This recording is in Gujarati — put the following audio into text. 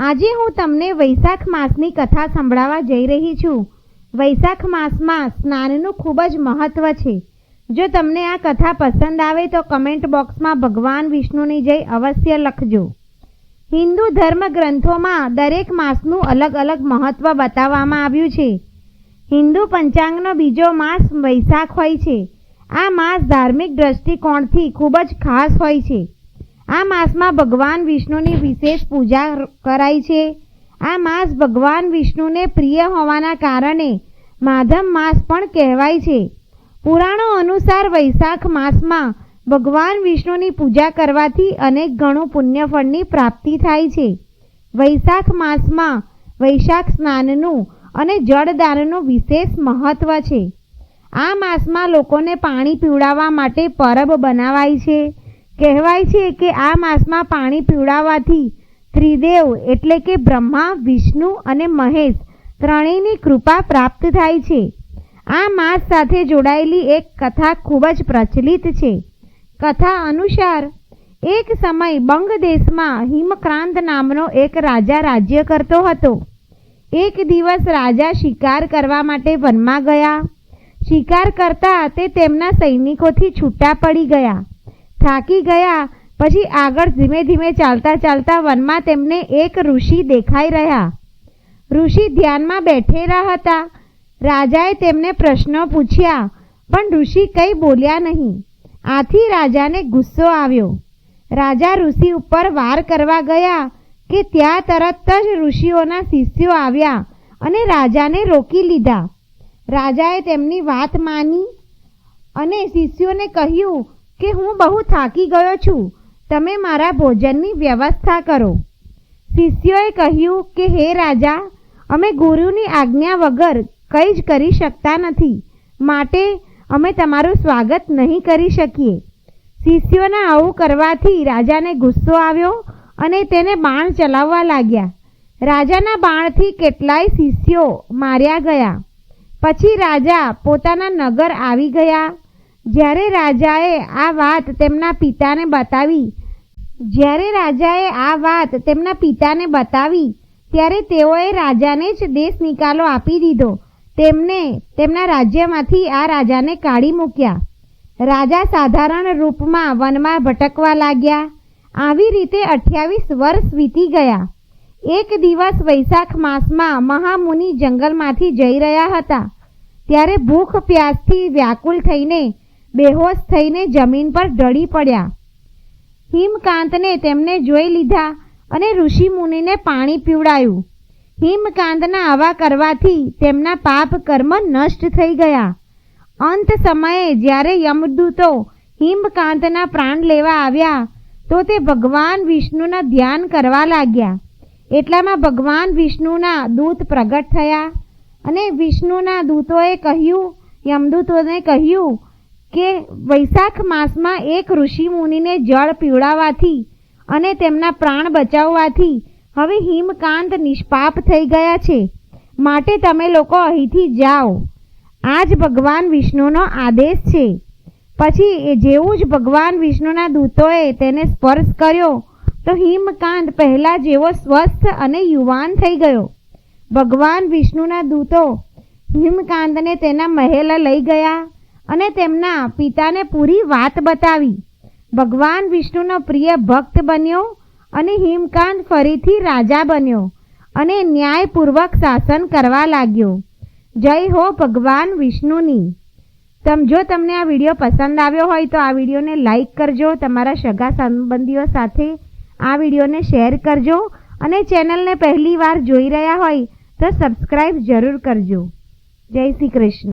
આજે હું તમને વૈશાખ માસની કથા સંભળાવવા જઈ રહી છું. વૈશાખ માસમાં સ્નાનનું ખૂબ જ મહત્ત્વ છે. જો તમને આ કથા પસંદ આવે તો કમેન્ટ બોક્સમાં ભગવાન વિષ્ણુની જય અવશ્ય લખજો. હિન્દુ ધર્મ ગ્રંથોમાં દરેક માસનું અલગ અલગ મહત્ત્વ બતાવવામાં આવ્યું છે. હિન્દુ પંચાંગનો બીજો માસ વૈશાખ હોય છે. આ માસ ધાર્મિક દ્રષ્ટિકોણથી ખૂબ જ ખાસ હોય છે. આ માસમાં ભગવાન વિષ્ણુની વિશેષ પૂજા કરાય છે. આ માસ ભગવાન વિષ્ણુને પ્રિય હોવાના કારણે માધમ માસ પણ કહેવાય છે. પુરાણો અનુસાર વૈશાખ માસમાં ભગવાન વિષ્ણુની પૂજા કરવાથી અનેક ગણું પુણ્યફળની પ્રાપ્તિ થાય છે. વૈશાખ માસમાં વૈશાખ સ્નાનનું અને જળદાનનું વિશેષ મહત્ત્વ છે. આ માસમાં લોકોને પાણી પીવડાવવા માટે પરબ બનાવાય છે. કહેવાય છે કે આ માસમાં પાણી પીવડાવવાથી ત્રિદેવ એટલે કે બ્રહ્મા, વિષ્ણુ અને મહેશ ત્રણેયની કૃપા પ્રાપ્ત થાય છે. આ માસ સાથે જોડાયેલી એક કથા ખૂબ જ પ્રચલિત છે. કથા અનુસાર, એક સમય બંગ દેશમાં હિમક્રાંત નામનો એક રાજા રાજ્ય કરતો હતો. એક દિવસ રાજા શિકાર કરવા માટે વનમાં ગયા. શિકાર કરતા તે તેમના સૈનિકોથી છૂટા પડી ગયા. થાકી ગયા. પછી આગળ ધીમે ધીમે ચાલતા ચાલતા વનમાં તેમને એક ઋષિ દેખાઈ રહ્યા. ઋષિ ધ્યાનમાં બેઠેલા હતા. રાજાએ તેમને પ્રશ્નો પૂછ્યા, પણ ઋષિ કંઈ બોલ્યા નહીં. આથી રાજાને ગુસ્સો આવ્યો. રાજા ઋષિ ઉપર વાર કરવા ગયા કે ત્યાં તરત જ ઋષિઓના શિષ્યો આવ્યા અને રાજાને રોકી લીધા. રાજાએ તેમની વાત માની અને શિષ્યોને કહ્યું કે હું બહુ થાકી ગયો છું, તમે મારા ભોજનની વ્યવસ્થા કરો. શિષ્યોએ કહ્યું કે, હે રાજા, અમે ગુરુની આજ્ઞા વગર કંઈ જ કરી શકતા નથી. માટે અમે તમારું સ્વાગત નહીં કરી શકીએ. શિષ્યોના આવું કરવાથી રાજાને ગુસ્સો આવ્યો અને તેને બાણ ચલાવવા લાગ્યા. રાજાના બાણથી કેટલાય શિષ્યો માર્યા ગયા. પછી રાજા પોતાના નગર આવી ગયા. જ્યારે રાજાએ આ વાત તેમના પિતાને બતાવી, જ્યારે રાજાએ આ વાત તેમના પિતાને બતાવી, ત્યારે તેઓએ રાજાને જ દેશ નિકાલો આપી દીધો. તેમને તેમના રાજ્યમાંથી આ રાજાને કાઢી મૂક્યા. રાજા સાધારણ રૂપમાં વનમાં ભટકવા લાગ્યા. આવી રીતે અઠ્યાવીસ વર્ષ વીતી ગયા. એક દિવસ વૈશાખ માસમાં મહામુનિ જંગલમાંથી જઈ રહ્યા હતા. ત્યારે ભૂખ પ્યાસથી વ્યાકુલ થઈને બેહોશ થઈને જમીન પર ઢળી પડ્યા. હિમકાંતને તેમને જોઈ લીધા અને ઋષિ મુનિને પાણી પીવડાયું. હિમકાંતના આવા કરવાથી તેમના પાપ કર્મ નષ્ટ થઈ ગયા. અંત સમયે જ્યારે યમદૂતો હિમકાંતના પ્રાણ લેવા આવ્યા, તો તે ભગવાન વિષ્ણુના ધ્યાન કરવા લાગ્યા. એટલામાં ભગવાન વિષ્ણુના દૂત પ્રગટ થયા અને વિષ્ણુના દૂતોએ કહ્યું, યમદૂતોને કહ્યું કે વૈશાખ માસમાં એક ઋષિ મુનિને જળ પીવડાવવાથી અને તેમના પ્રાણ બચાવવાથી હવે હિમકાંત નિષ્પાપ થઈ ગયા છે. માટે તમે લોકો અહીંથી જાઓ. આ જ ભગવાન વિષ્ણુનો આદેશ છે. પછી એ જેવું જ ભગવાન વિષ્ણુના દૂતોએ તેને સ્પર્શ કર્યો તો હિમકાંત પહેલાં જેવો સ્વસ્થ અને યુવાન થઈ ગયો. ભગવાન વિષ્ણુના દૂતો હિમકાંતને તેના મહેલ લઈ ગયા. અને તેમના પિતાને પૂરી વાત બતાવી. ભગવાન વિષ્ણુનો પ્રિય ભક્ત બન્યો અને હિમકાંત ફરીથી રાજા બન્યો અને ન્યાયપૂર્વક શાસન કરવા લાગ્યો. જય હો ભગવાન વિષ્ણુની. તમ, જો તમને આ વીડિયો પસંદ આવ્યો હોય તો આ વિડીયોને લાઈક કરજો, તમારા સગા સંબંધીઓ સાથે આ વિડીયોને શેર કરજો અને ચેનલને પહેલી વાર જોઈ રહ્યા હોય તો સબસ્ક્રાઈબ જરૂર કરજો. જય શ્રી કૃષ્ણ.